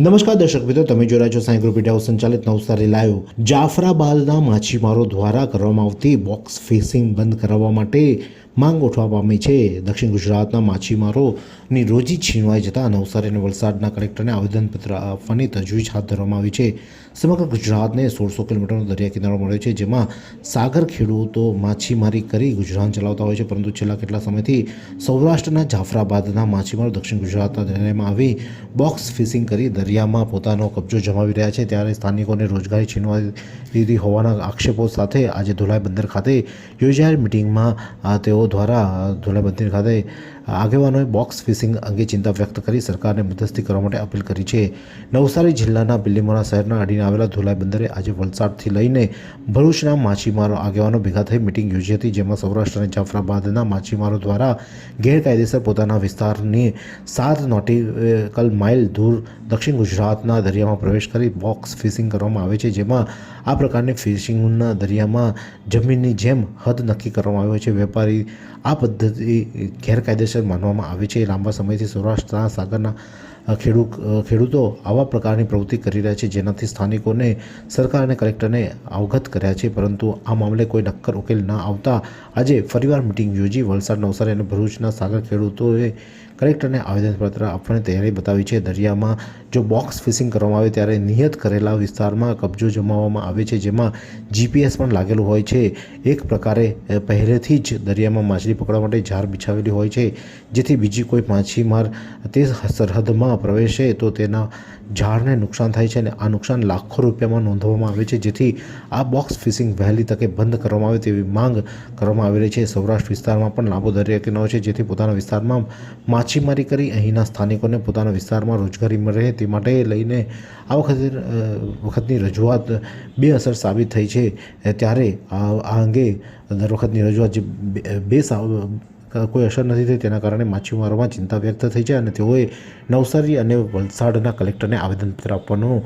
નમસ્કાર દર્શક મિત્રો, તમે જોઈ છો સાંઈ ગ્રુપ ઇન્ડિયા સંચાલિત નવસારી લાઈવ જાફરાબાદના માછીમારો દ્વારા કરવામાં આવતી બોક્સ ફિશિંગ બંધ કરાવવા માટે માંગ ઉઠવા પામી છે. દક્ષિણ ગુજરાતના માછીમારોની રોજી છીનવાઈ જતા નવસારી અને વલસાડના કલેક્ટરને આવેદનપત્ર આપવાની તજવીજ હાથ ધરવામાં આવી છે. સમગ્ર ગુજરાતને સોળસો કિલોમીટરનો દરિયા કિનારો મળ્યો છે, જેમાં સાગર ખેડૂતો માછીમારી કરી ગુજરાન ચલાવતા હોય છે. પરંતુ છેલ્લા કેટલા સમયથી સૌરાષ્ટ્રના જાફરાબાદના માછીમારો દક્ષિણ ગુજરાતના દરિયામાં આવી બોક્સ ફિશિંગ કરી દરિયામાં પોતાનો કબજો જમાવી રહ્યા છે. ત્યારે સ્થાનિકોને રોજગારી છીનવા લીધી હોવાના આક્ષેપો સાથે આજે ધોલાઈ બંદર ખાતે યોજાયેલ મિટિંગમાં, આ તેઓ દ્વારા ધોલાઈ મંદિર ખાતે આગેવાનોએ બોક્સ ફિશિંગ અંગે ચિંતા વ્યક્ત કરી સરકારને મધ્યસ્થી કરવા માટે અપીલ કરી છે. નવસારી જિલ્લાના બિલીમોરા શહેરના અડીને આવેલા ધોલાઈ બંદરે આજે વલસાડથી લઈને ભરૂચના માછીમારો આગેવાનો ભેગા થઈ મિટિંગ યોજી હતી, જેમાં સૌરાષ્ટ્ર અને જાફરાબાદના માછીમારો દ્વારા ગેરકાયદેસર પોતાના વિસ્તારની સાત નોટિકલ માઇલ દૂર દક્ષિણ ગુજરાતના દરિયામાં પ્રવેશ કરી બોક્સ ફિશિંગ કરવામાં આવે છે, જેમાં આ પ્રકારની ફિશિંગના દરિયામાં જમીનની જેમ હદ નક્કી કરવામાં આવ્યો છે. વેપારી આ પદ્ધતિ ગેરકાયદેસર માનવામાં આવે છે. લાંબા સમયથી સૌરાષ્ટ્રના સાગરના ખેડૂત ખેડૂતો આવા પ્રકારની પ્રવૃત્તિ કરી રહ્યા છે, જેનાથી સ્થાનિકોને સરકાર અને કલેક્ટરને અવગત કર્યા છે. પરંતુ આ મામલે કોઈ નક્કર ઉકેલ ન આવતા આજે ફરીવાર મિટિંગ યોજી વલસાડ, નવસારી અને ભરૂચના સાગર ખેડૂતોએ કલેક્ટરને આવેદનપત્ર આપવાની તૈયારી બતાવી છે. દરિયામાં જો બોક્સ ફિશિંગ કરવામાં આવે ત્યારે નિયત કરેલા વિસ્તારમાં કબજો જમાવવામાં આવે છે, જેમાં જીપીએસ પણ લાગેલું હોય છે. એક પ્રકારે પહેલેથી જ દરિયામાં માછલી પકડવા માટે ઝાર બિછાવેલી હોય છે, જેથી બીજી કોઈ માછીમાર તે સરહદમાં પ્રવેશે તો તેના ઝાડને નુકસાન થાય છે અને આ નુકસાન લાખો રૂપિયામાં નોંધવામાં આવે છે. જેથી આ બોક્સ ફિશિંગ વહેલી તકે બંધ કરવામાં આવે તેવી માંગ કરવામાં આવી રહી છે. સૌરાષ્ટ્ર વિસ્તારમાં પણ લાંબો દરિયા કિનારો છે, જેથી પોતાના વિસ્તારમાં માછીમારી કરી અહીંના સ્થાનિકોને પોતાના વિસ્તારમાં રોજગારી મળે તે માટે લઈને આ વખતે વખતની રજૂઆત બે અસર સાબિત થઈ છે. ત્યારે આ અંગે દર વખતની રજૂઆત જે બે કોઈ અસર નથી થઈ તેના કારણે માછીમારોમાં ચિંતા વ્યક્ત થઈ છે અને તેઓએ નવસારી અને વલસાડના કલેક્ટરને આવેદનપત્ર આપવાનો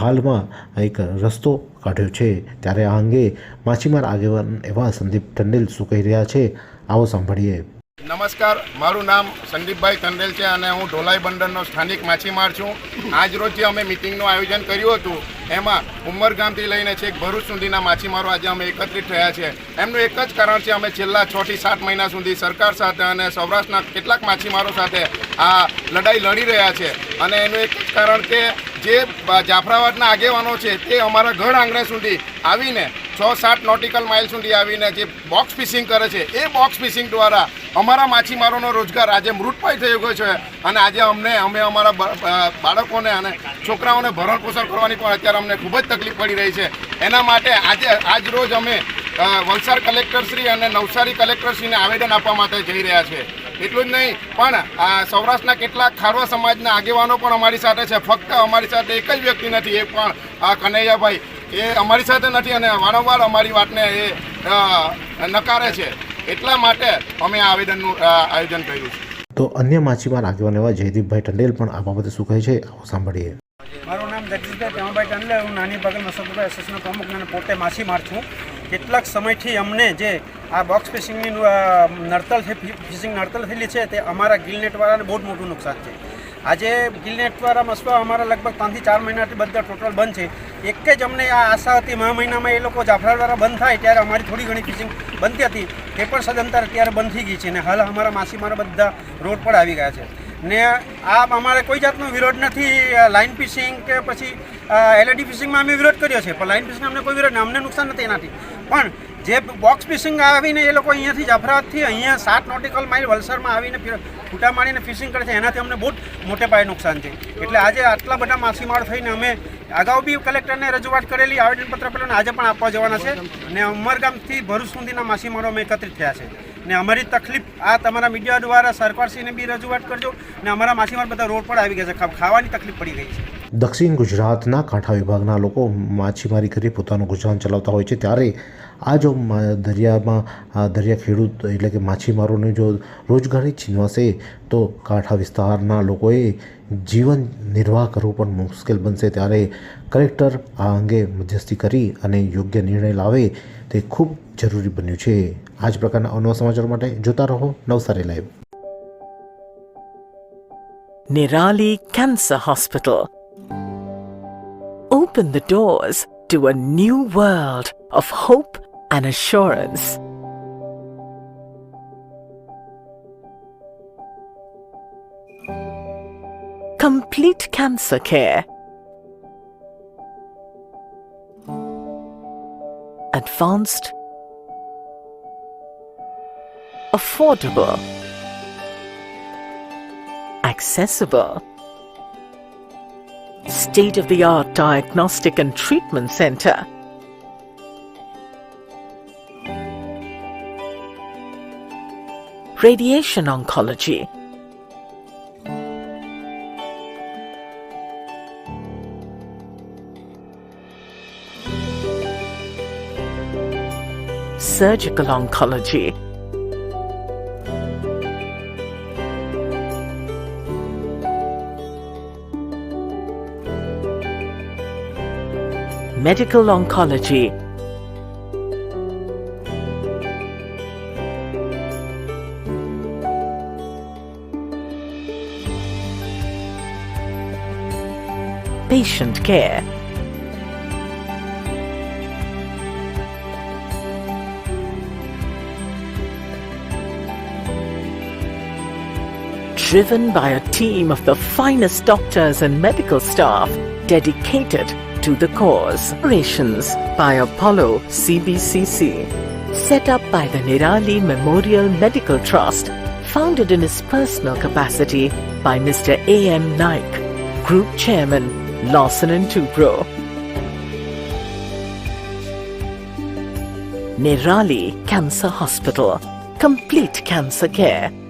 હાલમાં એક રસ્તો કાઢ્યો છે. ત્યારે આ અંગે માછીમાર આગેવાન એવા સંદીપ ટંડેલ શું કહી રહ્યા છે, આવો સાંભળીએ. નમસ્કાર, મારું નામ સંદીપભાઈ તંડેલ છે અને હું ઢોલાઈ બંદરનો સ્થાનિક માછીમાર છું. આજ રોજ જે અમે મિટિંગનું આયોજન કર્યું હતું. એમાં ઉમરગામથી લઈને છેક ભરૂચ સુધીના માછીમારો આજે અમે એકત્રિત થયા છે. એમનું એક જ કારણ છે, અમે છેલ્લા છ થી સાત મહિના સુધી સરકાર સાથે અને સૌરાષ્ટ્રના કેટલાક માછીમારો સાથે આ લડાઈ લડી રહ્યા છે. અને એનું એક કારણ કે જે જાફરાબાદના આગેવાનો છે, તે અમારા ઘર આંગણે સુધી આવીને છ સાત નોટિકલ માઇલ સુધી આવીને જે બોક્સ ફિશિંગ કરે છે, એ બોક્સ ફિશિંગ દ્વારા અમારા માછીમારોનો રોજગાર આજે મૃતપાય થઈ ગયો છે અને આજે અમને, અમે અમારા બાળકોને અને છોકરાઓને ભરણ પોષણ કરવાની પણ અત્યારે અમને ખૂબ જ તકલીફ પડી રહી છે. એના માટે આજે, આજ રોજ અમે વલસાડ કલેક્ટરશ્રી અને નવસારી કલેક્ટરશ્રીને આવેદન આપવા માટે જઈ રહ્યા છે. એટલું જ નહીં, પણ, આ, સૌરાષ્ટ્રના કેટલાક ખારવા સમાજના આગેવાનો પણ અમારી સાથે છે. ફક્ત અમારી સાથે એક જ વ્યક્તિ નથી, એ પણ કનૈયાભાઈ એ અમારી સાથે નથી અને વારંવાર અમારી વાતને એ નકારે છે. એટલા માટે અમે આ આવેદનનું આયોજન કર્યું છે. તો અન્ય માછીમાર આગેવાન એવા જયદીપભાઈ ટંડેલ પણ આ બાબતે શું કહે છે આવો સાંભળીએ. મારું નામ જગદીશભાઈ પ્રેમાભાઈ ટંડેલ હું નાની બગલ મસકભાઈ એસોસિએશનનો પ્રમુખ અને પોતે માછીમાર છું. કેટલાક સમયથી અમને જે આ બોક્સ ફિશિંગની નડતલ છે ફિશિંગ નડતલ થયેલી છે તે અમારા ગિલ નેટવાળાને બહુ જ મોટું નુકસાન છે. આજે ગિલનેટવાળા મસવા અમારા લગભગ ત્રણથી ચાર મહિનાથી બધા ટોટલ બંધ છે. એક જ અમને આ આશા હતી, મહા મહિનામાં એ લોકો જાફરાવાળા બંધ થાય ત્યારે અમારી થોડી ઘણી ફિશિંગ બનતી હતી. તે પણ સદંતર અત્યારે બંધ થઈ ગઈ છે અને હાલ અમારા માછીમારો બધા રોડ પર આવી ગયા છે. ને આ અમારે કોઈ જાતનો વિરોધ નથી લાઇન ફિશિંગ કે પછી એલઈડી ફિશિંગમાં અમે વિરોધ કર્યો છે, પણ લાઇન ફિશિંગ અમને કોઈ વિરોધ અમને નુકસાન નથી એનાથી. પણ જે બોક્સ ફિશિંગ આવીને એ લોકો અહીંયાથી જાફરાબાદથી અહીંયા સાત નોટિકલ માઇલ વલસાડમાં આવીને ફૂટા મારીને ફિશિંગ કરે છે, એનાથી અમને બહુ મોટે પાયે નુકસાન છે. એટલે આજે આટલા બધા માછીમાર થઈને અમે અગાઉ બી કલેક્ટરને રજૂઆત કરેલી, આવેદનપત્ર પેલું આજે પણ આપવા જવાના છે. અને ઉમરગામથી ભરૂચ સુધીના માછીમારો અમે એકત્રિત થયા છે. ને અમારી તકલીફ, આ તમારા મીડિયા દ્વારા સરકારશ્રીને બી રજૂઆત કરજો. ને અમારા માછીમાર બધા રોડ પર આવી ગયા છે. ખાવાની તકલીફ પડી ગઈ છે. દક્ષિણ ગુજરાતના કાંઠા વિભાગના લોકો માછીમારી કરી પોતાનું ગુજરાન ચલાવતા હોય છે. ત્યારે આ જો દરિયામાં દરિયા ખેડૂત એટલે કે માછીમારોને જો રોજગારી છીનવાશે, તો કાંઠા વિસ્તારના લોકોએ જીવન નિર્વાહ કરવું પણ મુશ્કેલ બનશે. ત્યારે કલેક્ટર આ અંગે મધ્યસ્થી કરી અને યોગ્ય નિર્ણય લાવે તે ખૂબ જરૂરી બન્યું છે. આ જ પ્રકારના અનવા સમાચાર માટે જોતા રહો Navsari live. Nirali cancer hospital. Open the doors to a new world of hope and assurance. Complete cancer care. Advanced. Affordable. Accessible. State of the art diagnostic and treatment center. Radiation oncology. Surgical oncology. Medical oncology. Patient care. Driven by a team of the finest doctors and medical staff dedicated to the cause. Operations by Apollo CBCC. Set up by the Nirali Memorial Medical Trust, founded in his personal capacity by Mr. A.M. Naik, Group Chairman, Lawson and Tubro. Nirali Cancer Hospital. Complete cancer care